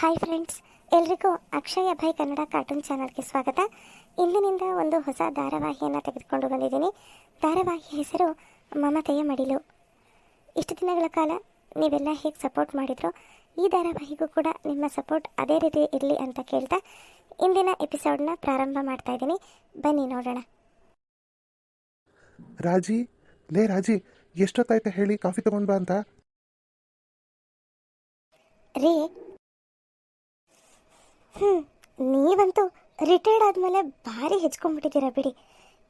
Hi friends ಎಲ್ರಿಗೂ ಅಕ್ಷಯ ಭೈ Kannada cartoon ಚಾನಲ್ಗೆ ಸ್ವಾಗತ. ಇಂದಿನಿಂದ ಒಂದು ಹೊಸ ಧಾರಾವಾಹಿಯನ್ನು ತೆಗೆದುಕೊಂಡು ಬಂದಿದ್ದೀನಿ. ಧಾರಾವಾಹಿ ಹೆಸರು ಮಮತೆಯ ಮಡಿಲು. ಇಷ್ಟು ದಿನಗಳ ಕಾಲ ನೀವೆಲ್ಲ ಹೇಗೆ ಸಪೋರ್ಟ್ ಮಾಡಿದ್ರು ಈ ಧಾರಾವಾಹಿಗೂ ಕೂಡ ನಿಮ್ಮ ಸಪೋರ್ಟ್ ಅದೇ ರೀತಿ ಇರಲಿ ಅಂತ ಕೇಳ್ತಾ ಇಂದಿನ ಎಪಿಸೋಡ್ನ ಪ್ರಾರಂಭ ಮಾಡ್ತಾ ಇದ್ದೀನಿ. ಬನ್ನಿ ನೋಡೋಣ. ರಾಜಿ ಲೇ ರಾಜಿ ಎಷ್ಟೊತ್ತಾಯ್ತು ಹೇಳಿ ಕಾಫಿ ತಗೊಂಡ್ ಬಾ ಅಂತ? ರೀ ಹ್ಞೂ ನೀವಂತೂ ರಿಟೈರ್ಡ್ ಆದಮೇಲೆ ಭಾರಿ ಹೆಚ್ಕೊಂಡ್ಬಿಟ್ಟಿದ್ದೀರ ಬಿಡಿ.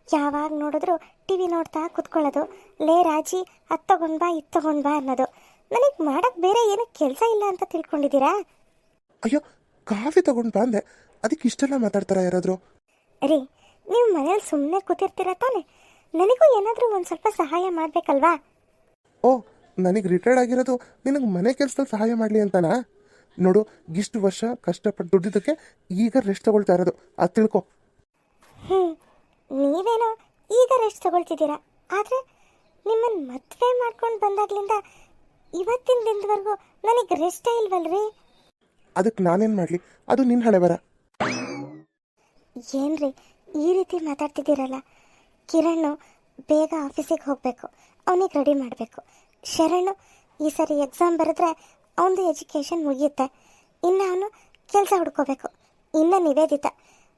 ಯಾವಾಗ ನೋಡಿದ್ರು ಟಿ ವಿ ನೋಡ್ತಾ ಕುತ್ಕೊಳ್ಳೋದು ಲೇ ರಾಜಿ ಅದು ತಗೊಂಡ್ ಬಾ ಇದು ತಗೊಂಡ್ ಬಾ ಅನ್ನೋದು. ನನಗೆ ಮಾಡೋಕ್ಕೆ ಬೇರೆ ಏನು ಕೆಲಸ ಇಲ್ಲ ಅಂತ ತಿಳ್ಕೊಂಡಿದ್ದೀರಾ? ಅಯ್ಯೋ ಕಾಫಿ ತಗೊಂಡ್ ಬಾ ಅಂದೆ. ಅದಕ್ಕೆ ಇಷ್ಟೆಲ್ಲ ಮಾತಾಡ್ತಾರ ಯಾರಾದ್ರು? ರೀ ನೀವು ಮನೇಲಿ ಸುಮ್ಮನೆ ಕೂತಿರ್ತೀರ ತಾನೆ? ನನಗೂ ಏನಾದರೂ ಒಂದು ಸ್ವಲ್ಪ ಸಹಾಯ ಮಾಡಬೇಕಲ್ವಾ? ಓ ನನಗೆ ರಿಟೈರ್ಡ್ ಆಗಿರೋದು ನಿನಗೆ ಮನೆ ಕೆಲಸದಲ್ಲಿ ಸಹಾಯ ಮಾಡಲಿ ಅಂತನಾ? ನೋಡು ಇಷ್ಟು ವರ್ಷ ಕಷ್ಟಪಟ್ಟು ದುಡ್ಡಿದ್ದಕ್ಕೆ ಈಗ ರೆಸ್ಟ್ ತಗೊಳ್ತಾ ಇರೋದು. ಅದು ತಿಳ್ಕೊ. ನೀವೇನೋ ಈಗ ರೆಸ್ಟ್ ತಗೊಳ್ತಿದ್ದೀರಾ. ಆದರೆ ನಿಮ್ಮನ್ನು ಮದುವೆ ಮಾಡ್ಕೊಂಡು ಬಂದಾಗ್ಲಿಂದ ಇವತ್ತಿನ ದಿನದವರೆಗೂ ನನಗೆ ರೆಸ್ಟೇ ಇಲ್ವಲ್ರಿ? ಅದಕ್ಕೆ ನಾನೇನು ಮಾಡಲಿ? ಅದು ನಿನ್ನ ಹಣೆ ಬರ ಏನ್ರಿ ಈ ರೀತಿ ಮಾತಾಡ್ತಿದ್ದೀರಲ್ಲ? ಕಿರಣ್ ಬೇಗ ಆಫೀಸಿಗೆ ಹೋಗಬೇಕು. ಅವನಿಗೆ ರೆಡಿ ಮಾಡಬೇಕು. ಶರಣ್ ಈ ಸರಿ ಎಕ್ಸಾಮ್ ಬರೆದ್ರೆ ಅವನದು ಎಜುಕೇಷನ್ ಮುಗಿಯುತ್ತೆ. ಇನ್ನು ಅವನು ಕೆಲಸ ಹುಡ್ಕೋಬೇಕು. ಇನ್ನು ನಿವೇದಿತ.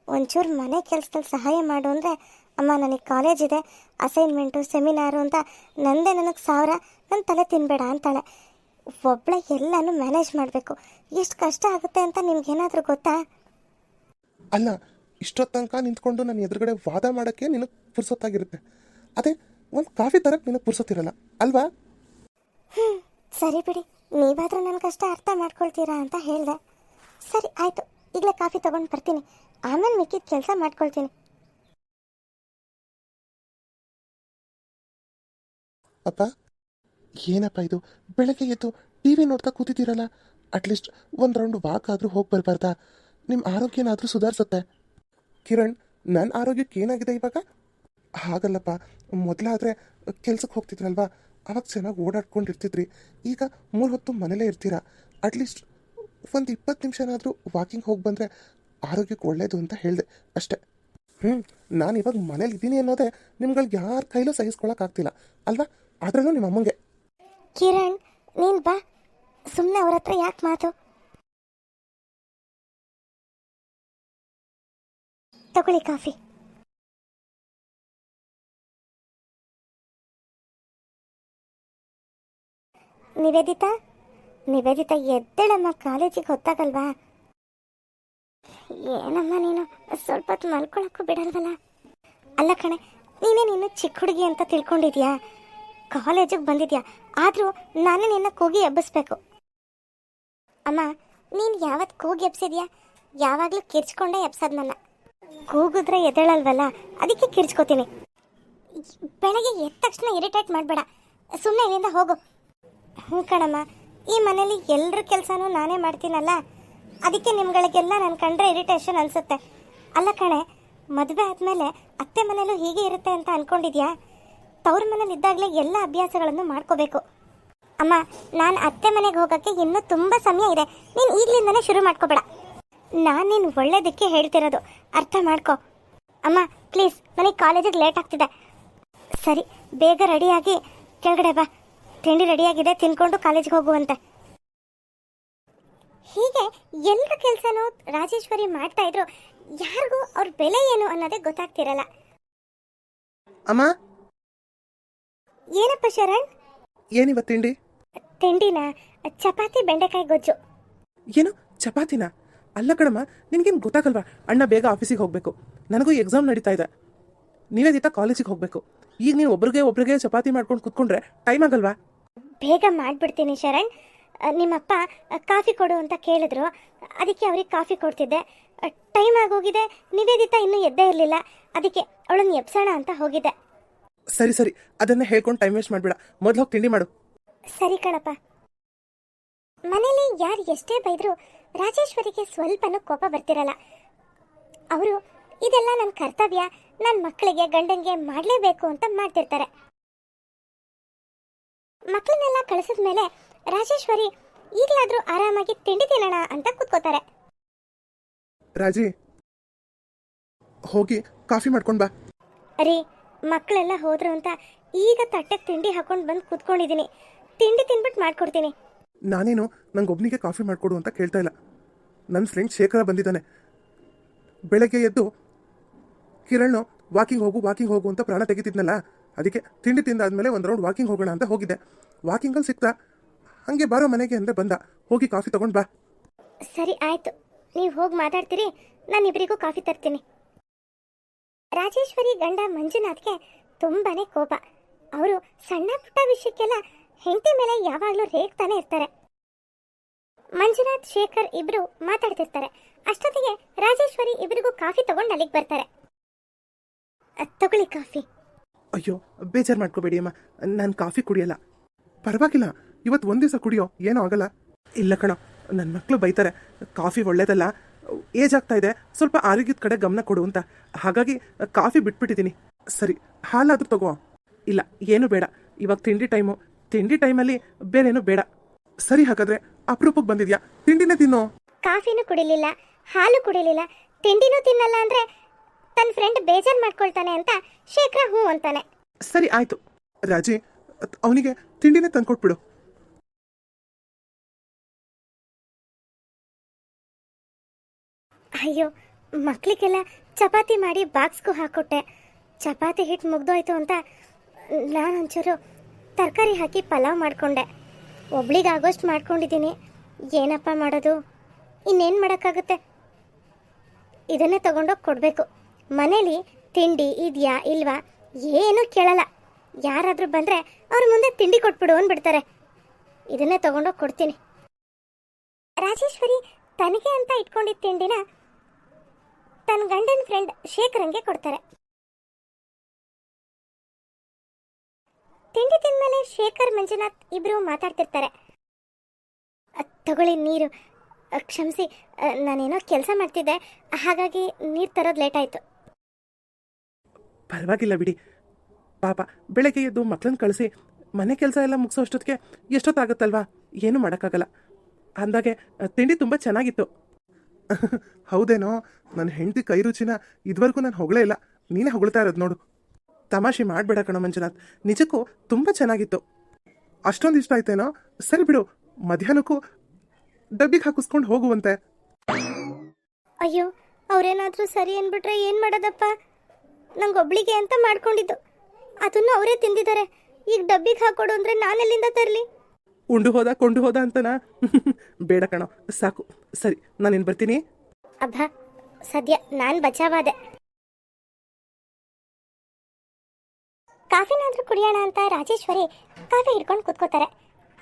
ಒಂಚೂರು ಮನೆ ಕೆಲಸದಲ್ಲಿ ಸಹಾಯ ಮಾಡು ಅಂದರೆ ಅಮ್ಮ ನನಗೆ ಕಾಲೇಜ್ ಇದೆ ಅಸೈನ್ಮೆಂಟು ಸೆಮಿನಾರು ಅಂತ ನಂದೇ ನನಗೆ ಸಾವಿರ ನನ್ನ ತಲೆ ತಿನ್ನಬೇಡ ಅಂತಾಳೆ. ಒಬ್ಬಳೆ ಎಲ್ಲನೂ ಮ್ಯಾನೇಜ್ ಮಾಡಬೇಕು. ಎಷ್ಟು ಕಷ್ಟ ಆಗುತ್ತೆ ಅಂತ ನಿಮ್ಗೇನಾದರೂ ಗೊತ್ತಾ? ಅಲ್ಲ ಇಷ್ಟೊತ್ತು ತನಕ ನಿಂತ್ಕೊಂಡು ನನ್ನ ಎದುರುಗಡೆ ವಾದ ಮಾಡೋಕ್ಕೆ ನಿನಗೆ ಪುರ್ಸೊತ್ತಾಗಿರುತ್ತೆ. ಅದೇ ಒಂದು ಕಾಫಿ ತರಕ್ಕೆ ನಿನಗೆ ಪುರ್ಸೊತ್ತಿರಲ್ಲ ಅಲ್ವಾ? ಹ್ಞೂ ಸರಿ ಬಿಡಿ. ನೀವಾದ್ರೂ ನನ್ನ ಕಷ್ಟ ಅರ್ಥ ಮಾಡ್ಕೊಳ್ತೀರಾ ಅಂತ ಹೇಳಿದೆ. ಸರಿ, ಆಯಿತು. ಈಗಲೇ ಕಾಫಿ ತಗೊಂಡು ಬರ್ತೀನಿ. ಆಮೇಲೆ ಮಿಕ್ಕಿದ ಕೆಲಸ ಮಾಡ್ಕೊಳ್ತೀನಿ. ಅಪ್ಪ, ಏನಪ್ಪ ಇದು? ಬೆಳಗ್ಗೆ ಎದ್ದು ಟಿ ವಿ ನೋಡ್ತಾ ಕೂತಿದ್ದೀರಲ್ಲ? ಅಟ್ಲೀಸ್ಟ್ ಒಂದು ರೌಂಡ್ ವಾಕ್ ಆದರೂ ಹೋಗಿ ಬರಬಾರ್ದಾ? ನಿಮ್ಮ ಆರೋಗ್ಯನಾದರೂ ಸುಧಾರಿಸುತ್ತೆ. ಕಿರಣ್ ನನ್ನ ಆರೋಗ್ಯಕ್ಕೆ ಏನಾಗಿದೆ ಇವಾಗ? ಹಾಗಲ್ಲಪ್ಪ ಮೊದಲಾದರೆ ಕೆಲ್ಸಕ್ಕೆ ಹೋಗ್ತಿದ್ರಲ್ವಾ? ಅವಾಗ ಚೆನ್ನಾಗಿ ಓಡಾಡ್ಕೊಂಡಿರ್ತಿದ್ರಿ. ಈಗ ಮೂರು ಹೊತ್ತು ಮನೇಲೇ ಇರ್ತೀರಾ? ಅಟ್ಲೀಸ್ಟ್ ಒಂದು ಇಪ್ಪತ್ತು ನಿಮಿಷನಾದರೂ ವಾಕಿಂಗ್ ಹೋಗಿ ಬಂದರೆ ಆರೋಗ್ಯಕ್ಕೆ ಒಳ್ಳೆಯದು ಅಂತ ಹೇಳಿದೆ ಅಷ್ಟೇ. ಹ್ಞೂ ನಾನು ಇವಾಗ ಮನೇಲಿ ಇದ್ದೀನಿ ಅನ್ನೋದೇ ನಿಮ್ಗಳಿಗೆ ಯಾರ ಕೈಲೂ ಸಹಿಸ್ಕೊಳಕ್ಕಾಗ್ತಿಲ್ಲ ಅಲ್ವಾ? ಅದರಲ್ಲೂ ನಿಮ್ಮ ಅಮ್ಮಂಗೆ. ಕಿರಣ್, ನೀನು ಬಾ. ಸುಮ್ಮನೆ ಅವ್ರ ಹತ್ರ ಯಾಕೆ ಮಾತು? ತಗೊಳ್ಳಿ ಕಾಫಿ. ನಿವೇದಿತಾ? ನಿವೇದಿತಾ ಎದ್ದೇಳಮ್ಮ ಕಾಲೇಜಿಗೆ ಹೊತ್ತಾಗಲ್ವಾ ಏನಮ್ಮ ನೀನು? ಸ್ವಲ್ಪ ಹೊತ್ತು ಮಲ್ಕೊಳಕ್ಕೂ ಬಿಡಲ್ವಲ್ಲ? ಅಲ್ಲ ಕಣೆ, ನೀನೇ ನೀನು ಚಿಕ್ಕ ಹುಡುಗಿ ಅಂತ ತಿಳ್ಕೊಂಡಿದ್ಯಾ? ಕಾಲೇಜಿಗೆ ಬಂದಿದ್ಯಾ? ಆದರೂ ನಾನು ನಿನ್ನ ಕೂಗಿ ಎಬ್ಬಿಸ್ಬೇಕು. ಅಮ್ಮ, ನೀನು ಯಾವತ್ತು ಕೂಗಿ ಎಬ್ಸಿದ್ಯಾ? ಯಾವಾಗಲೂ ಕಿರ್ಚ್ಕೊಂಡೇ ಎಬ್ಸದ್ ನನ್ನ. ಕೂಗಿದ್ರೆ ಎದ್ದೇಳಲ್ವಲ್ಲ? ಅದಕ್ಕೆ ಕಿರ್ಚ್ಕೋತೀನಿ. ಬೆಳಗ್ಗೆ ಎದ್ದ ತಕ್ಷಣ ಇರಿಟೇಟ್ ಮಾಡಬೇಡ. ಸುಮ್ಮನೆ ಇಲ್ಲಿಂದ ಹೋಗು. ಹ್ಞೂ ಕಣಮ್ಮ. ಈ ಮನೇಲಿ ಎಲ್ಲರ ಕೆಲಸನೂ ನಾನೇ ಮಾಡ್ತೀನಲ್ಲ? ಅದಕ್ಕೆ ನಿಮ್ಗಳಿಗೆಲ್ಲ ನಾನು ಕಂಡ್ರೆ ಇರಿಟೇಷನ್ ಅನಿಸುತ್ತೆ. ಅಲ್ಲ ಕಣೆ, ಮದುವೆ ಆದಮೇಲೆ ಅತ್ತೆ ಮನೇಲೂ ಹೀಗೆ ಇರುತ್ತೆ ಅಂತ ಅಂದ್ಕೊಂಡಿದ್ಯಾ ತವ್ರ ಮನೇಲಿ ಇದ್ದಾಗಲೇ ಎಲ್ಲ ಅಭ್ಯಾಸಗಳನ್ನು ಮಾಡ್ಕೋಬೇಕು. ಅಮ್ಮ, ನಾನು ಅತ್ತೆ ಮನೆಗೆ ಹೋಗೋಕ್ಕೆ ಇನ್ನೂ ತುಂಬ ಸಮಯ ಇದೆ. ನೀನು ಈಗಲಿಂದನೇ ಶುರು ಮಾಡ್ಕೋಬೇಡ. ನಾನು ನೀನು ಒಳ್ಳೇದಕ್ಕೆ ಹೇಳ್ತಿರೋದು. ಅರ್ಥ ಮಾಡ್ಕೋ. ಅಮ್ಮ ಪ್ಲೀಸ್ ನನಗೆ ಕಾಲೇಜಿಗೆ ಲೇಟ್ ಆಗ್ತಿದೆ. ಸರಿ, ಬೇಗ ರೆಡಿಯಾಗಿ ಕೆಳಗಡೆ ಬಾ. ತಿಂಡಿ ರೆಡಿಯಾಗಿದೆ ತಿನ್ಕೊಂಡು ಕಾಲೇಜಿಗೆ ಹೋಗುವಂತೆ. ಹೀಗೆ ಎಲ್ಲರ ಕೆಲಸನೂ ರಾಜೇಶ್ವರಿ ಮಾಡ್ತಾ ಇದ್ರು. ಯಾರಿಗೂ ಅವ್ರ ಬೆಲೆ ಏನು ಅನ್ನೋದೇ ಗೊತ್ತಾಗ್ತಿರಲ್ಲ. ಅಮ್ಮ? ಏನಪ್ಪ ಶರಣ್? ಏನಿವ ತಿಂಡಿ? ತಿಂಡಿನ ಚಪಾತಿ ಬೆಂಡೆಕಾಯಿ ಗೊಜ್ಜು. ಏನು? ಚಪಾತಿನ? ಅಲ್ಲ ಕಣಮ್ಮ ನಿನಗೇನು ಗೊತ್ತಾಗಲ್ವಾ? ಅಣ್ಣ ಬೇಗ ಆಫೀಸಿಗೆ ಹೋಗಬೇಕು. ನನಗೂ ಎಕ್ಸಾಮ್ ನಡೀತಾ ಇದೆ. ನೀವೇದಿತ್ತ ಕಾಲೇಜಿಗೆ ಹೋಗಬೇಕು. ಈಗ ನೀನು ಒಬ್ರಿಗೆ ಒಬ್ರಿಗೆ ಚಪಾತಿ ಮಾಡ್ಕೊಂಡು ಕುತ್ಕೊಂಡ್ರೆ ಟೈಮ್ ಆಗಲ್ವಾ? ಬೇಗ ಮಾಡಿಬಿಡ್ತೀನಿ ಶರಣ್. ನಿಮ್ಮಪ್ಪ ಕಾಫಿ ಕೊಡು ಅಂತ ಕೇಳಿದ್ರು. ಅದಕ್ಕೆ ಅವ್ರಿಗೆ ಕಾಫಿ ಕೊಡ್ತಿದ್ದೆ. ಟೈಮ್ ಆಗೋಗಿದೆ. ನಿವೇದಿತ ಇನ್ನೂ ಎದ್ದೇ ಇರಲಿಲ್ಲ. ಅದಕ್ಕೆ ಅವಳನ್ನು ಎಬ್ಸೋಣ ಅಂತ ಹೋಗಿದ್ದೆ. ಸರಿ ಸರಿ. ಅದನ್ನ ಹೇಳ್ಕೊಂಡು ಟೈಮ್ ವೇಸ್ಟ್ ಮಾಡಬೇಡ. ಮೊದಲು ಹೋಗಿ ತಿಂಡಿ ಮಾಡು. ಸರಿ ಕಣಪ್ಪ. ಮನೇಲಿ ಯಾರು ಎಷ್ಟೇ ಬೈದ್ರು ರಾಜೇಶ್ವರಿಗೆ ಸ್ವಲ್ಪನೂ ಕೋಪ ಬರ್ತಿರಲ್ಲ. ಅವರು ಇದೆಲ್ಲ ನನ್ನ ಕರ್ತವ್ಯ. ನನ್ನ ಮಕ್ಕಳಿಗೆ ಗಂಡನಿಗೆ ಮಾಡಲೇಬೇಕು ಅಂತ ಮಾಡ್ತಿರ್ತಾರೆ. ಮಕ್ಕಳನ್ನೆಲ್ಲ ಕಳಿಸಿದ ಮೇಲೆ ರಾಜೇಶ್ವರಿ ಈಗಲಾದರೂ ಆರಾಮಾಗಿ ತಿಂಡಿ ತಿನ್ನೋಣ ಅಂತ ಕೂತ್ಕೋತಾರೆ. ರಾಜಿ ಹೋಗಿ ಕಾಫಿ ಮಾಡ್ಕೊಂಡು ಬಾ. ರೀ ಮಕ್ಕಳೆಲ್ಲ ಹೋದ್ರು ಅಂತ ಈಗ ತಟ್ಟೆಗೆ ತಿಂಡಿ ಹಾಕೊಂಡು ಬಂದು ಕೂತ್ಕೊಂಡಿದ್ದೀನಿ ತಿಂಡಿ ತಿನ್ಬಿಟ್ಟು ಮಾಡ್ಕೊಡ್ತೀನಿ. ನಾನೇನು ನಂಗೆ ಒಬ್ಬನಿಗೆ ಕಾಫಿ ಮಾಡಿಕೊಡು ಅಂತ ಕೇಳ್ತಾ ಇಲ್ಲ. ನನ್ನ ಫ್ರೆಂಡ್ ಶೇಖರ ಬಂದಿದ್ದಾನೆ. ಬೆಳಗ್ಗೆ ಎದ್ದು ಕಿರಣ್ ವಾಕಿಂಗ್ ಹೋಗು ವಾಕಿಂಗ್ ಹೋಗು ಅಂತ ಪ್ರಾಣ ತೆಗಿತಿದ್ನಲ್ಲ. ಅದಕ್ಕೆ ತಿಂಡಿ ತಿಂದಾದ್ಮೇಲೆ ಒಂದು ರೌಂಡ್ ವಾಕಿಂಗ್ ಹೋಗೋಣ ಅಂತ ಹೋಗಿದ್ದೆ. ವಾಕಿಂಗಲ್ಲಿ ಸಿಕ್ತ, ಹಾಗೆ ಬಾರೋ ಮನೆಗೆ ಅಂದರೆ ಬಂದ. ಹೋಗಿ ಕಾಫಿ ತಗೊಂಡು ಬಾ. ಸರಿ, ಆಯ್ತು. ನೀವು ಹೋಗಿ ಮಾತಾಡ್ತೀರಿ, ನಾನು ಇಬ್ಬರಿಗೂ ಕಾಫಿ ತರ್ತೀನಿ. ರಾಜೇಶ್ವರಿ ಗಂಡ ಮಂಜುನಾಥ್ಗೆ ತುಂಬಾನೇ ಕೋಪ. ಅವರು ಸಣ್ಣ ಪುಟ್ಟ ವಿಷಯಕ್ಕೆಲ್ಲ ಹೆಂಡತಿ ಮೇಲೆ ಯಾವಾಗಲೂ ರೇಗ್ತಾನೆ ಇರ್ತಾರೆ. ಮಂಜುನಾಥ್, ಶೇಖರ್ ಇಬ್ರು ಮಾತಾಡ್ತಿರ್ತಾರೆ. ಅಷ್ಟೊತ್ತಿಗೆ ರಾಜೇಶ್ವರಿ ಇಬ್ಬರಿಗೂ ಕಾಫಿ ತಗೊಂಡು ಅಲ್ಲಿಗೆ ಬರ್ತಾರೆ. ತಗೊಳ್ಳಿ ಕಾಫಿ. ಅಯ್ಯೋ, ಬೇಜಾರು ಮಾಡ್ಕೋಬೇಡಿ ಅಮ್ಮ. ನಾನು ಕಾಫಿ ಕುಡಿಯಲ್ಲ. ಪರವಾಗಿಲ್ಲ ಇವತ್ತು ಒಂದು ದಿವಸ ಕುಡಿಯೋ, ಏನೂ ಆಗಲ್ಲ. ಇಲ್ಲ ಕಣೋ ನನ್ನ ಮಕ್ಕಳು ಬೈತಾರೆ. ಕಾಫಿ ಒಳ್ಳೇದಲ್ಲ. ಏಜ್ ಆಗ್ತಾ ಇದೆ, ಸ್ವಲ್ಪ ಆರೋಗ್ಯದ ಕಡೆ ಗಮನ ಕೊಡು ಅಂತ. ಹಾಗಾಗಿ, ಕಾಫಿ ಬಿಟ್ಬಿಟ್ಟಿದ್ದೀನಿ ಸರಿ, ಹಾಲಾದರೂ ತಗೋ. ಇಲ್ಲ, ಏನು ಬೇಡ. ಇವಾಗ ತಿಂಡಿ ಟೈಮು. ತಿಂಡಿ ಟೈಮಲ್ಲಿ ಬೇರೇನು ಬೇಡ. ಸರಿ ಹಾಗಾದ್ರೆ ಅಪರೂಪಕ್ಕೆ ಬಂದಿದ್ಯಾ? ತಿಂಡಿನೇ ತಿನ್ನೋ. ಕಾಫಿನೂ ಕುಡಿಲಿಲ್ಲ, ಹಾಲು ಕುಡಿಲಿಲ್ಲ, ತಿಂಡಿನೂ ತಿನ್ನಲ್ಲ ಅಂದ್ರೆ ತನ್ನ ಫ್ರೆಂಡ್ ಬೇಜಾರ್ ಮಾಡ್ಕೊಳ್ತಾನೆ ಅಂತ ಶೇಖರ ಹ್ಞೂ ಅಂತಾನೆ. ಸರಿ ಆಯ್ತು. ರಾಜಿ ಅವನಿಗೆ ತಿಂಡಿನೇ ತಂದ್ಕೊಟ್ಬಿಡು. ಅಯ್ಯೋ ಮಕ್ಳಿಗೆಲ್ಲ ಚಪಾತಿ ಮಾಡಿ ಬಾಕ್ಸ್ಗೂ ಹಾಕೊಟ್ಟೆ. ಚಪಾತಿ ಹಿಟ್ಟು ಮುಗ್ದೋಯ್ತು ಅಂತ ನಾನು ಒಂಚೂರು ತರಕಾರಿ ಹಾಕಿ ಪಲಾವ್ ಮಾಡಿಕೊಂಡೆ. ಒಬ್ಳಿಗಾಗೋಷ್ಟು ಮಾಡ್ಕೊಂಡಿದ್ದೀನಿ. ಏನಪ್ಪ ಮಾಡೋದು? ಇನ್ನೇನು ಮಾಡೋಕ್ಕಾಗುತ್ತೆ? ಇದನ್ನೇ ತಗೊಂಡೋಗಿ ಕೊಡಬೇಕು. ಮನೇಲಿ ತಿಂಡಿ ಇದೆಯಾ ಇಲ್ವಾ ಏನೂ ಕೇಳಲ್ಲ. ಯಾರಾದರೂ ಬಂದರೆ ಅವ್ರ ಮುಂದೆ ತಿಂಡಿ ಕೊಟ್ಬಿಡು ಅಂದ್ಬಿಡ್ತಾರೆ. ಇದನ್ನೇ ತಗೊಂಡೋಗಿ ಕೊಡ್ತೀನಿ. ರಾಜೇಶ್ವರಿ ತನಗೆ ಅಂತ ಇಟ್ಕೊಂಡಿದ್ದ ತಿಂಡಿನ ತನ್ನ ಗಂಡನ ಫ್ರೆಂಡ್ ಶೇಖರಂಗೆ ಕೊಡ್ತಾರೆ. ತಿಂಡಿ ತಿಂದ್ಮೇಲೆ ಶೇಖರ್, ಮಂಜುನಾಥ್ ಇಬ್ರು ಮಾತಾಡ್ತಿರ್ತಾರೆ. ತಗೊಳ್ಳಿ ನೀರು. ಕ್ಷಮಿಸಿ ನಾನೇನೋ ಕೆಲಸ ಮಾಡ್ತಿದ್ದೆ. ಹಾಗಾಗಿ ನೀರು ತರೋದು ಲೇಟ್ ಆಯಿತು. ಪರವಾಗಿಲ್ಲ ಬಿಡಿ. ಪಾಪ ಬೆಳಗ್ಗೆ ಎದ್ದು ಮಕ್ಕಳನ್ನ ಕಳಿಸಿ ಮನೆ ಕೆಲಸ ಎಲ್ಲ ಮುಗಿಸೋ ಅಷ್ಟೊತ್ತಿಗೆ ಎಷ್ಟೊತ್ತಾಗುತ್ತಲ್ವಾ? ಏನು ಮಾಡೋಕ್ಕಾಗಲ್ಲ. ಅಂದಾಗೆ ತಿಂಡಿ ತುಂಬ ಚೆನ್ನಾಗಿತ್ತು. ಹೌದೇನೋ? ನನ್ನ ಹೆಂಡತಿ ಕೈ ರುಚಿನ ಇದುವರೆಗೂ ನಾನು ಹೊಗಳೇ ಇಲ್ಲ. ನೀನೇ ಹೊಗಳ್ತಾ ಇರೋದು ನೋಡು. ತಮಾಷೆ ಮಾಡಬೇಡ ಕಣೋ ಮಂಜುನಾಥ್. ನಿಜಕ್ಕೂ ತುಂಬ ಚೆನ್ನಾಗಿತ್ತು. ಅಷ್ಟೊಂದು ಇಷ್ಟ ಆಯ್ತೇನೋ? ಸರಿ ಬಿಡು. ಮಧ್ಯಾಹ್ನಕ್ಕೂ ಡಬ್ಬಿಗೆ ಹಾಕಿಸ್ಕೊಂಡು ಹೋಗುವಂತೆ. ಅಯ್ಯೋ ಅವ್ರೇನಾದರೂ ಸರಿ ಅಂದ್ಬಿಟ್ರೆ ಏನು ಮಾಡೋದಪ್ಪ? ನಂಗೊಬ್ಳಿಗೆ ಅಂತ ಮಾಡ್ಕೊಂಡಿದ್ದು. ಅದನ್ನು ಅವರೇ ತಿಂದಿದ್ದಾರೆ. ಈಗ ಡಬ್ಬಿಗೆ ಹಾಕೊಡು ಅಂದರೆ ನಾನೆಲ್ಲಿಂದ ತರಲಿ? ಉಂಡು ಹೋದ ಕೊಂಡು ಹೋದ ಅಂತನಾ? ಬೇಡ ಕಣೋ ಸಾಕು. ಸರಿ ನಾನಿನ್ನು ಬರ್ತೀನಿ. ಅಬ್ಬ ಸದ್ಯ ನಾನು ಬಚಾವಾದೆ. ಕಾಫಿನಾದ್ರೂ ಕುಡಿಯೋಣ ಅಂತ ರಾಜೇಶ್ವರಿ ಕಾಫಿ ಹಿಡ್ಕೊಂಡು ಕೂತ್ಕೋತಾರೆ.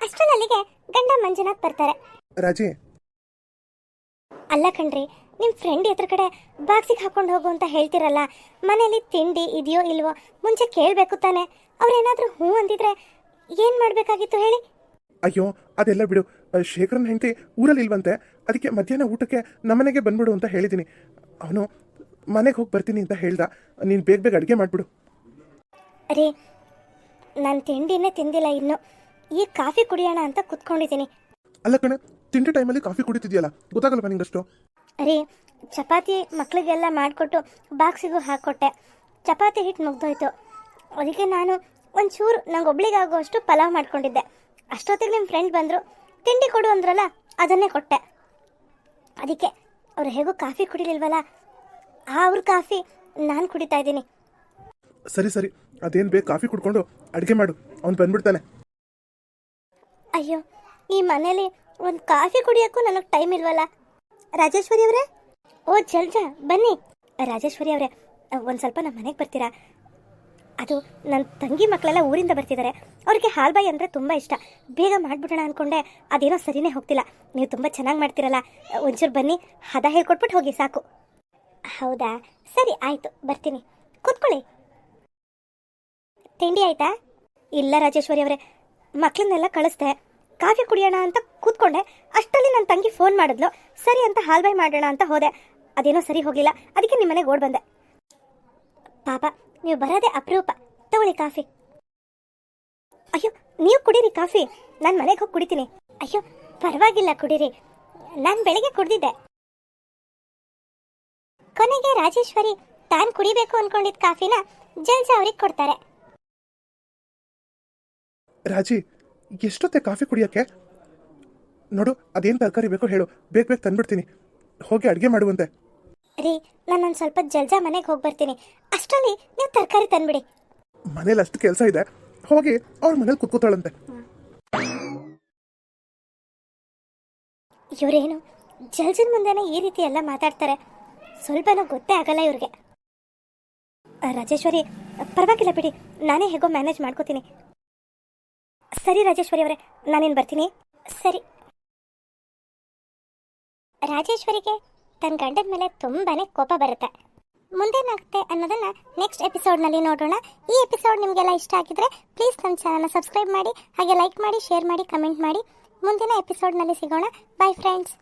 ಅಷ್ಟರಲ್ಲಿಗೆ ಗಂಡ ಮಂಜುನಾಥ್ ಬರ್ತಾರೆ. ರಾಜಿ ಅಲ್ಲ ಕಣ್ರಿ ನಿಮ್ಮ ಫ್ರೆಂಡ್ ಎದ್ರ ಕಡೆ ಬಾಕ್ಸಿಗೆ ಹಾಕೊಂಡು ಹೋಗು ಅಂತ ಹೇಳ್ತಿರಲ್ಲ ಮನೇಲಿ ತಿಂಡಿ ಇದೆಯೋ ಇಲ್ವೋ ಮುಂಚೆ ಕೇಳಬೇಕು ತಾನೆ ಅವ್ರೇನಾದರೂ ಹ್ಞೂ ಅಂದಿದ್ರೆ ಏನು ಮಾಡಬೇಕಾಗಿತ್ತು ಹೇಳಿ? ಅಯ್ಯೋ ಅದೆಲ್ಲ ಬಿಡು. ಶೇಖರನ್ ಹೆಂಡತಿ ಊರಲ್ಲಿ ಇಲ್ವಂತೆ ಅದಕ್ಕೆ ಮಧ್ಯಾಹ್ನ ಊಟಕ್ಕೆ ನಮ್ಮನೆಗೆ ಬಂದ್ಬಿಡು ಅಂತ ಹೇಳಿದ್ದೀನಿ ಅವನು ಮನೆಗೆ ಹೋಗಿ ಬರ್ತೀನಿ ಅಂತ ಹೇಳ್ದ ನೀನು ಬೇಗ ಬೇಗ ಅಡುಗೆ ಮಾಡಿಬಿಡು. ಅರೇ ನಾನು ತಿಂಡಿನೇ ತಿಂದಿಲ್ಲ ಇನ್ನು ಈಗ ಕಾಫಿ ಕುಡಿಯೋಣ ಅಂತ ಕುತ್ಕೊಂಡಿದ್ದೀನಿ ಅಲ್ಲ ಕಣೆ ತಿಂಡಿ ಟೈಮಲ್ಲಿ ಕಾಫಿ ಕುಡಿತಿದ್ಯಲ್ಲ? ಗೊತ್ತಾಗಲ್ವಾ ನಿಂಗಷ್ಟು? ರೀ ಚಪಾತಿ ಮಕ್ಕಳಿಗೆಲ್ಲ ಮಾಡಿಕೊಟ್ಟು ಬಾಕ್ಸಿಗೂ ಹಾಕ್ಕೊಟ್ಟೆ ಚಪಾತಿ ಹಿಟ್ಟು ಮುಗ್ದೋಯ್ತು. ಅದಕ್ಕೆ ನಾನು ಒಂಚೂರು ನಂಗೆ ಒಬ್ಳಿಗಾಗುವಷ್ಟು ಪಲಾವ್ ಮಾಡ್ಕೊಂಡಿದ್ದೆ. ಅಷ್ಟೊತ್ತಿಗೆ ನಿಮ್ಮ ಫ್ರೆಂಡ್ ಬಂದರು ತಿಂಡಿ ಕೊಡು ಅಂದ್ರಲ್ಲ ಅದನ್ನೇ ಕೊಟ್ಟೆ. ಅದಕ್ಕೆ ಅವ್ರು ಹೇಗೂ ಕಾಫಿ ಕುಡಿಲಿಲ್ವಲ್ಲ ಆ ಅವ್ರ ಕಾಫಿ ನಾನು ಕುಡಿತಾ ಇದ್ದೀನಿ. ಸರಿ ಸರಿ. ಅದೇನು ಬೇಕು ಕಾಫಿ ಕುಡ್ಕೊಂಡು ಅಡುಗೆ ಮಾಡು. ಅವ್ನು ಬಂದ್ಬಿಡ್ತಾನೆ. ಅಯ್ಯೋ ಈ ಮನೇಲಿ ಒಂದು ಕಾಫಿ ಕುಡಿಯೋಕ್ಕೂ ನನಗೆ ಟೈಮ್ ಇಲ್ವಲ್ಲ? ರಾಜೇಶ್ವರಿ ಅವರೇ? ಓ, ಜಲ್ಜ, ಬನ್ನಿ. ರಾಜೇಶ್ವರಿ ಅವರೇ, ಒಂದು ಸ್ವಲ್ಪ ನಮ್ಮ ಮನೆಗೆ ಬರ್ತೀರಾ? ಅದು ನನ್ನ ತಂಗಿ ಮಕ್ಕಳೆಲ್ಲ ಊರಿಂದ ಬರ್ತಿದ್ದಾರೆ ಅವ್ರಿಗೆ ಹಾಲ್ಬಾಯಿ ಅಂದರೆ ತುಂಬ ಇಷ್ಟ. ಬೇಗ ಮಾಡಿಬಿಡೋಣ ಅಂದ್ಕೊಂಡೆ ಅದೇನೋ ಸರಿನೇ ಹೋಗ್ತಿಲ್ಲ. ನೀವು ತುಂಬ ಚೆನ್ನಾಗಿ ಮಾಡ್ತೀರಲ್ಲ, ಒಂಚೂರು ಬನ್ನಿ, ಹದ ಹೇಳ್ಕೊಟ್ಬಿಟ್ಟು ಹೋಗಿ, ಸಾಕು. ಹೌದಾ? ಸರಿ, ಆಯಿತು, ಬರ್ತೀನಿ. ಕೂತ್ಕೊಳ್ಳಿ. ತಿಂಡಿ ಆಯ್ತಾ? ಇಲ್ಲ, ರಾಜೇಶ್ವರಿ ಅವರೇ ಮಕ್ಕಳನ್ನೆಲ್ಲ ಕಳಿಸ್ದೆ. ಕಾಫಿ ಕುಡಿಯೋಣ ಅಂತ ಕೂತ್ಕೊಂಡೆ. ಅಷ್ಟರಲ್ಲಿ ನನ್ನ ತಂಗಿ ಫೋನ್ ಮಾಡಿದ್ಲು. ಸರಿ ಅಂತ ಹಾಲ್ಬಾಯ್ ಮಾಡೋಣ ಅಂತ ಹೋದೆ. ಅದೇನೋ ಸರಿ ಹೋಗಲಿಲ್ಲ. ಅದಕ್ಕೆ ನಿಮ್ಮ ಮನೆಗೆ ಓಡ್ ಬಂದೆ. ಪಾಪ, ನೀವು ಬರೋದೇ ಅಪರೂಪ. ತಗೊಳ್ಳಿ ಕಾಫಿ. ಅಯ್ಯೋ, ನೀವು ಕುಡೀರಿ ಕಾಫಿ. ನಾನು ಮನೆಗೆ ಹೋಗಿ ಕುಡಿತೀನಿ. ಅಯ್ಯೋ, ಪರವಾಗಿಲ್ಲ ಕುಡೀರಿ. ನಾನು ಬೆಳಿಗ್ಗೆ ಕುಡಿದಿದ್ದೆ. ಕೊನೆಗೆ ರಾಜೇಶ್ವರಿ ತಾನು ಕುಡಿಬೇಕು ಅನ್ಕೊಂಡಿದ್ದ ಕಾಫಿನ ಜಲ್ಸ ಅವ್ರಿಗೆ ಕೊಡ್ತಾರೆ. ರಾಜಿ ಎಷ್ಟೊತ್ತೆ ಕಾಫಿ ಕುಡಿಯೋಕ್ಕೆ? ನೋಡು ಅದೇನು ತರಕಾರಿ ಬೇಕೋ ಹೇಳು. ಬೇಗ ಬೇಗ ತಂದ್ಬಿಡ್ತೀನಿ. ಹೋಗಿ ಅಡುಗೆ ಮಾಡುವಂತೆ. ರೀ ಒಂದು ಸ್ವಲ್ಪ ಜಲ್ಜಾ ಮನೆಗೆ ಹೋಗಿ ಬರ್ತೀನಿ. ಅಷ್ಟರಲ್ಲಿ ನೀವು ತರಕಾರಿ ತಂದ್ಬಿಡಿ. ಮನೇಲಿ ಅಷ್ಟು ಕೆಲಸ ಇದೆ. ಹೋಗಿ ಅವ್ರ ಮನೇಲಿ ಕುತ್ಕೋತಾಳಂತೆ. ಇವರೇನು? ಜಲ್ಜನ್ ಮುಂದೆನೇ ಈ ರೀತಿ ಎಲ್ಲ ಮಾತಾಡ್ತಾರೆ. ಸ್ವಲ್ಪನೂ ಗೊತ್ತೇ ಆಗಲ್ಲ ಇವ್ರಿಗೆ. ರಾಜೇಶ್ವರಿ ಪರವಾಗಿಲ್ಲ ಬಿಡಿ. ನಾನೇ ಹೇಗೋ ಮ್ಯಾನೇಜ್ ಮಾಡ್ಕೋತೀನಿ. ಸರಿ ರಾಜೇಶ್ವರಿ ಅವರೇ, ನಾನೇನು ಬರ್ತೀನಿ? ಸರಿ. ರಾಜೇಶ್ವರಿಗೆ ತನ್ನ ಗಂಡನ ಮೇಲೆ ತುಂಬಾನೇ ಕೋಪ ಬರುತ್ತೆ. ಮುಂದೇನಾಗುತ್ತೆ ಅನ್ನೋದನ್ನ ನೆಕ್ಸ್ಟ್ ಎಪಿಸೋಡ್ನಲ್ಲಿ ನೋಡೋಣ. ಈ ಎಪಿಸೋಡ್ ನಿಮಗೆಲ್ಲ ಇಷ್ಟ ಆಗಿದ್ರೆ ಪ್ಲೀಸ್ ನಮ್ಮ ಚಾನಲ್ನ ಸಬ್ಸ್ಕ್ರೈಬ್ ಮಾಡಿ, ಹಾಗೆ ಲೈಕ್ ಮಾಡಿ ಶೇರ್ ಮಾಡಿ ಕಮೆಂಟ್ ಮಾಡಿ. ಮುಂದಿನ ಎಪಿಸೋಡ್ನಲ್ಲಿ ಸಿಗೋಣ. By friends